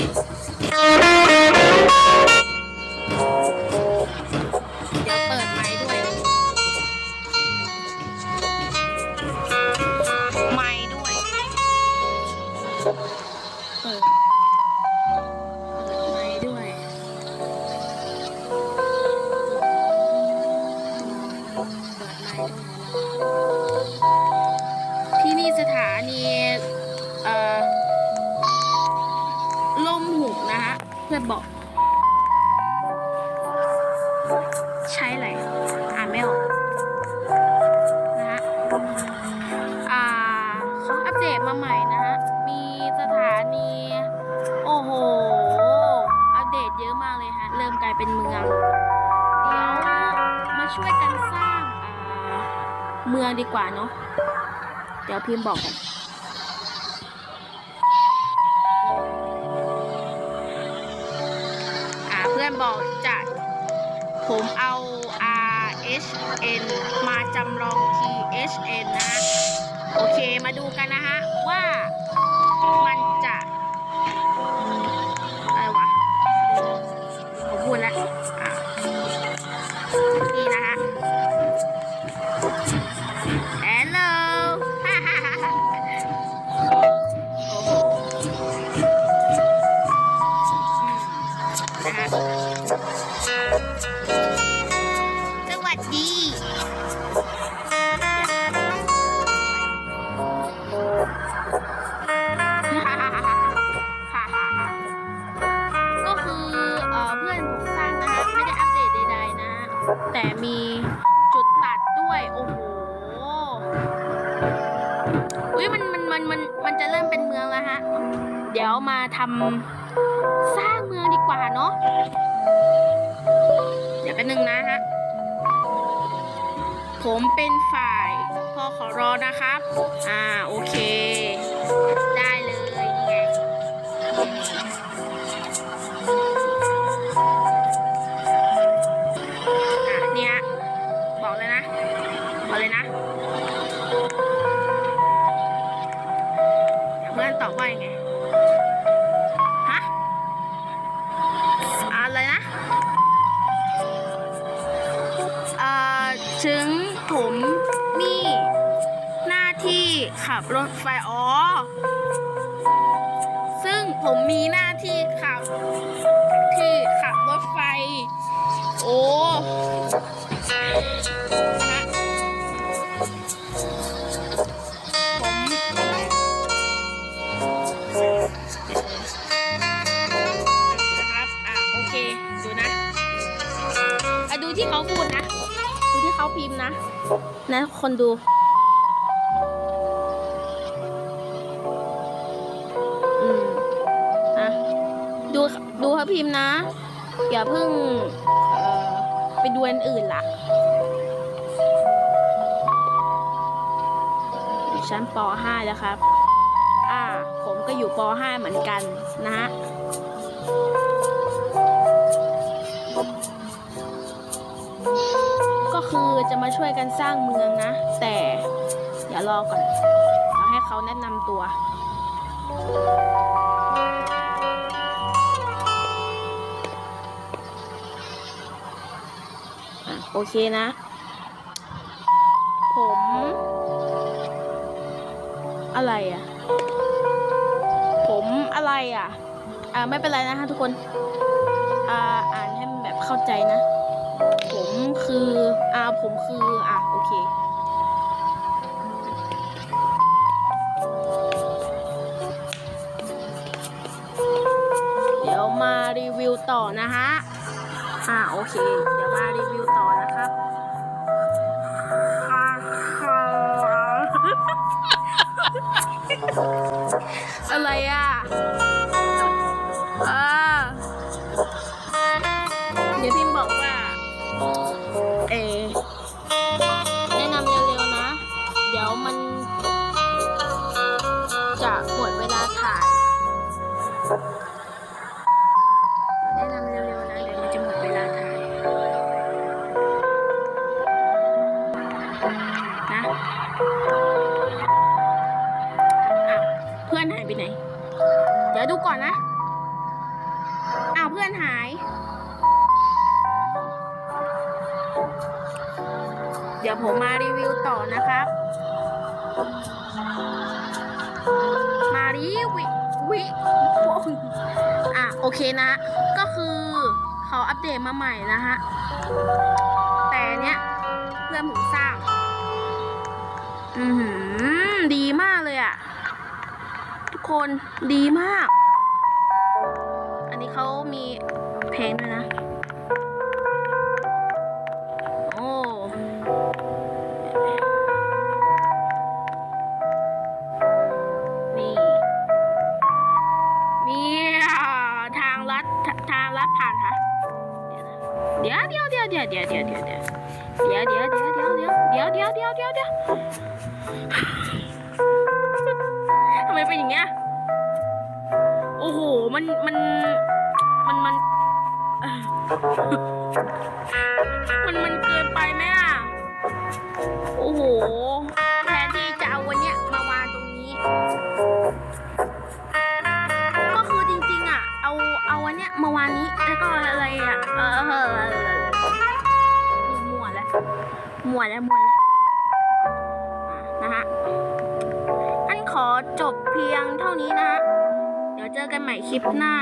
เดี๋ยวเปิดไม้ด้วย ไม้ด้วย เปิด พื่อนบอก ใช้อะไรอ่านไม่ออกนะฮะอ่าเขาอัปเดตมาใหม่นะฮะ มีสถานี โอ้โห อัปเดตเยอะมากเลยฮะ เริ่มกลายเป็นเมือง เดี๋ยวมาช่วยกันสร้างเมืองดีกว่าเนาะเดี๋ยวพิมพ์บอกกัน บอกจะผมเอา R H N มาจำลอง T H N นะฮะ โอเคมาดูกันนะฮะ ว่ามันจะ นะฮะสวัสดีก็คือเอ่อเพื่อนผมสร้างนะฮะไม่ได้อัปเดตใดๆนะ แต่มีจุดตัดด้วย โอ้โหอุ้ยมันมันมันมันมันจะเริ่มเป็นเมืองแล้วฮะ เดี๋ยวมาทำ สร้างเมืองดีกว่าเนาะเดี๋ยวเป็นหนึ่งนะฮะ ผมเป็นฝ่ายพอขอรอนะครับ อ่า โอเค ได้เลยนี่ไงอะเนี่ยบอกเลยนะ บอกเลยนะเดี๋ยวเพื่อนตอบว่ายังไง ผมมีหน้าที่ขับรถไฟอ๋อ ซึ่งผมมีหน้าที่ขับ ที่ขับรถไฟ โอ้นะฮะผมนะครับ อะโอเค ดูนะอะดูที่เขาพูดนะ ที่เขาพิมพ์นะ นะคนดูอืมอะดูดูเขาพิมพ์นะ อย่าเพิ่งเอ่อไปดูอันอื่นล่ะอยู่ชั้นป .5 แล้วครับ อ่า ผมก็อยู่ป .5 เหมือนกันนะฮะ คือจะมาช่วยกันสร้างเมืองนะ แต่อย่ารอก่อนเราให้เขาแนะนำตัวอะโอเคนะ ผม อะไรอะ ผมอะไรอะ อ่าไม่เป็นไรนะคะทุกคน อ่าอ่านให้มันแบบเข้าใจนะ ผมคือ อ่า ผมคือ อะ โอเค เดี๋ยวมารีวิวต่อนะฮะ อ่า โอเค เดี๋ยวมารีวิวต่อนะครับอะไรอะ เพื่อนหาย เดี๋ยวผมมารีวิวต่อนะครับ มารีวิวิอะ โอเคนะ ก็คือเขาอัปเดตมาใหม่นะฮะ แต่เนี้ยเพื่อนผมสร้าง อือหือดีมากเลยอะทุกคนดีมาก เขามีเพลงด้วยนะ โอ้ นี่ มีทางลัดทางลัดผ่านฮะ เดียวเดี๋ยวเดี๋ยวเดี๋ยวเดี๋ยวเดี๋ยวเดี๋ยวเดี๋ยวเดี๋ยวเดี๋ยวเดี๋ยวเดี๋ยวเดี๋ยวเดี๋ยวเดี๋ยวเดี๋ยวเดี๋ยวทำไมเป็นอย่างเงี้ย อ้โห มัน มัน มัน มัน มัน มันเกินไปไหมอะ โอ้โห แทนที่จะเอาวันเนี้ยมาวางตรงนี้ ก็คือจริงๆอะ เอา เอาวันเนี้ยมาวางนี้ แล้วก็อะไรอะ เออเออมั่วแล้วมั่วแล้วมั่วแล้วอะนะฮะอันขอจบเพียงเท่านี้นะ จอกันใหม่คลิปหน้า